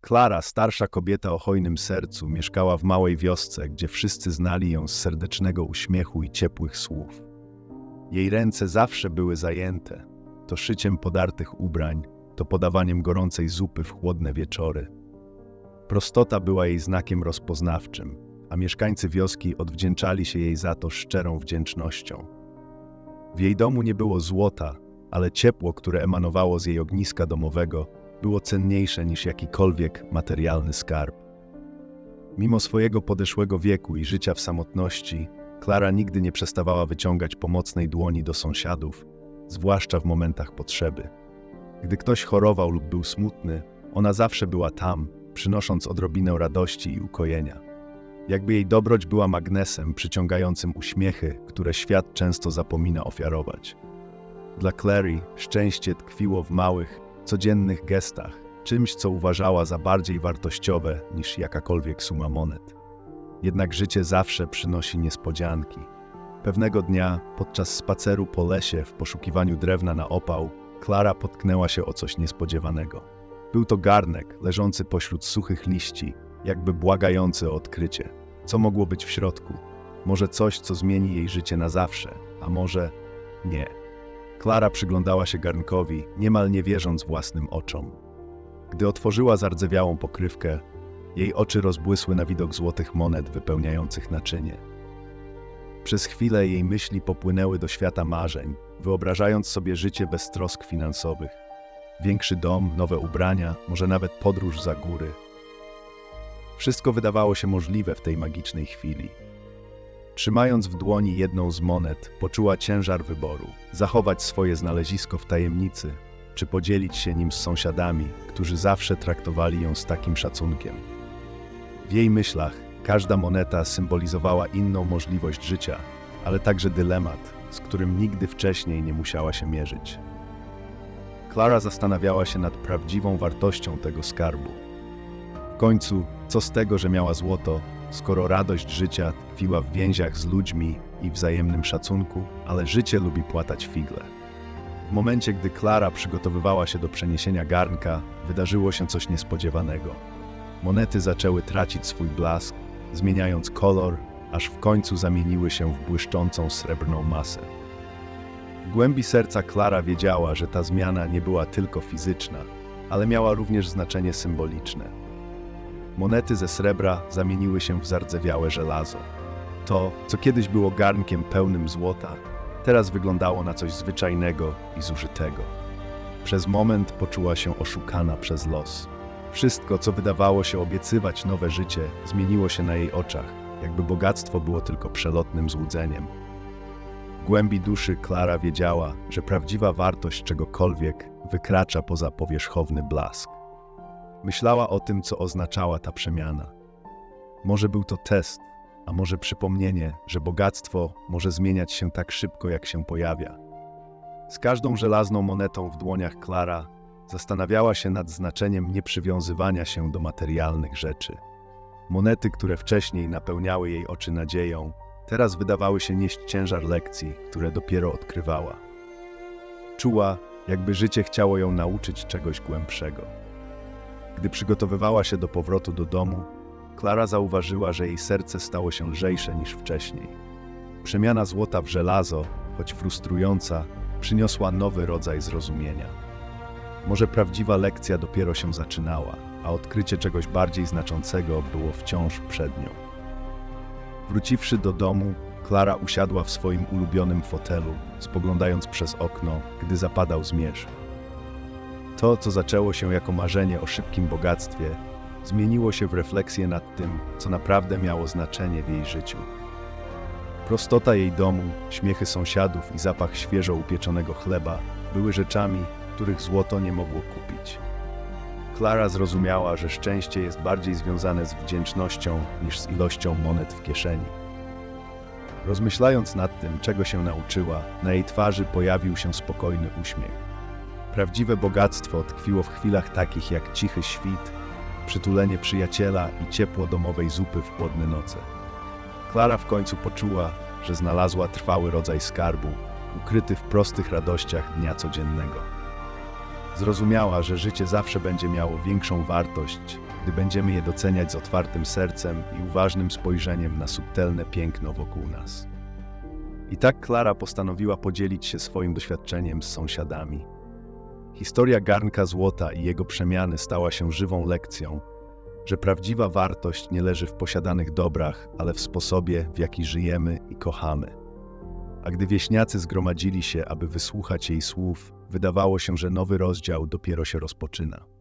Klara, starsza kobieta o hojnym sercu, mieszkała w małej wiosce, gdzie wszyscy znali ją z serdecznego uśmiechu i ciepłych słów. Jej ręce zawsze były zajęte, to szyciem podartych ubrań, to podawaniem gorącej zupy w chłodne wieczory. Prostota była jej znakiem rozpoznawczym, a mieszkańcy wioski odwdzięczali się jej za to szczerą wdzięcznością. W jej domu nie było złota, ale ciepło, które emanowało z jej ogniska domowego, było cenniejsze niż jakikolwiek materialny skarb. Mimo swojego podeszłego wieku i życia w samotności, Klara nigdy nie przestawała wyciągać pomocnej dłoni do sąsiadów, zwłaszcza w momentach potrzeby. Gdy ktoś chorował lub był smutny, ona zawsze była tam, przynosząc odrobinę radości i ukojenia. Jakby jej dobroć była magnesem przyciągającym uśmiechy, które świat często zapomina ofiarować. Dla Clary szczęście tkwiło w małych, codziennych gestach, czymś, co uważała za bardziej wartościowe niż jakakolwiek suma monet. Jednak życie zawsze przynosi niespodzianki. Pewnego dnia, podczas spaceru po lesie w poszukiwaniu drewna na opał, Klara potknęła się o coś niespodziewanego. Był to garnek leżący pośród suchych liści, jakby błagający o odkrycie. Co mogło być w środku? Może coś, co zmieni jej życie na zawsze, a może nie. Klara przyglądała się garnkowi, niemal nie wierząc własnym oczom. Gdy otworzyła zardzewiałą pokrywkę, jej oczy rozbłysły na widok złotych monet wypełniających naczynie. Przez chwilę jej myśli popłynęły do świata marzeń, wyobrażając sobie życie bez trosk finansowych. Większy dom, nowe ubrania, może nawet podróż za góry. Wszystko wydawało się możliwe w tej magicznej chwili. Trzymając w dłoni jedną z monet, poczuła ciężar wyboru: zachować swoje znalezisko w tajemnicy, czy podzielić się nim z sąsiadami, którzy zawsze traktowali ją z takim szacunkiem. W jej myślach każda moneta symbolizowała inną możliwość życia, ale także dylemat, z którym nigdy wcześniej nie musiała się mierzyć. Klara zastanawiała się nad prawdziwą wartością tego skarbu. W końcu, co z tego, że miała złoto, skoro radość życia tkwiła w więziach z ludźmi i wzajemnym szacunku, ale życie lubi płatać figle. W momencie, gdy Klara przygotowywała się do przeniesienia garnka, wydarzyło się coś niespodziewanego. Monety zaczęły tracić swój blask, zmieniając kolor, aż w końcu zamieniły się w błyszczącą srebrną masę. W głębi serca Klara wiedziała, że ta zmiana nie była tylko fizyczna, ale miała również znaczenie symboliczne. Monety ze srebra zamieniły się w zardzewiałe żelazo. To, co kiedyś było garnkiem pełnym złota, teraz wyglądało na coś zwyczajnego i zużytego. Przez moment poczuła się oszukana przez los. Wszystko, co wydawało się obiecywać nowe życie, zmieniło się na jej oczach, jakby bogactwo było tylko przelotnym złudzeniem. W głębi duszy Klara wiedziała, że prawdziwa wartość czegokolwiek wykracza poza powierzchowny blask. Myślała o tym, co oznaczała ta przemiana. Może był to test, a może przypomnienie, że bogactwo może zmieniać się tak szybko, jak się pojawia. Z każdą żelazną monetą w dłoniach Klara zastanawiała się nad znaczeniem nieprzywiązywania się do materialnych rzeczy. Monety, które wcześniej napełniały jej oczy nadzieją, teraz wydawały się nieść ciężar lekcji, które dopiero odkrywała. Czuła, jakby życie chciało ją nauczyć czegoś głębszego. Gdy przygotowywała się do powrotu do domu, Klara zauważyła, że jej serce stało się lżejsze niż wcześniej. Przemiana złota w żelazo, choć frustrująca, przyniosła nowy rodzaj zrozumienia. Może prawdziwa lekcja dopiero się zaczynała, a odkrycie czegoś bardziej znaczącego było wciąż przed nią. Wróciwszy do domu, Klara usiadła w swoim ulubionym fotelu, spoglądając przez okno, gdy zapadał zmierzch. To, co zaczęło się jako marzenie o szybkim bogactwie, zmieniło się w refleksję nad tym, co naprawdę miało znaczenie w jej życiu. Prostota jej domu, śmiechy sąsiadów i zapach świeżo upieczonego chleba były rzeczami, których złoto nie mogło kupić. Klara zrozumiała, że szczęście jest bardziej związane z wdzięcznością niż z ilością monet w kieszeni. Rozmyślając nad tym, czego się nauczyła, na jej twarzy pojawił się spokojny uśmiech. Prawdziwe bogactwo tkwiło w chwilach takich jak cichy świt, przytulenie przyjaciela i ciepło domowej zupy w chłodne noce. Klara w końcu poczuła, że znalazła trwały rodzaj skarbu, ukryty w prostych radościach dnia codziennego. Zrozumiała, że życie zawsze będzie miało większą wartość, gdy będziemy je doceniać z otwartym sercem i uważnym spojrzeniem na subtelne piękno wokół nas. I tak Klara postanowiła podzielić się swoim doświadczeniem z sąsiadami. Historia garnka złota i jego przemiany stała się żywą lekcją, że prawdziwa wartość nie leży w posiadanych dobrach, ale w sposobie, w jaki żyjemy i kochamy. A gdy wieśniacy zgromadzili się, aby wysłuchać jej słów, wydawało się, że nowy rozdział dopiero się rozpoczyna.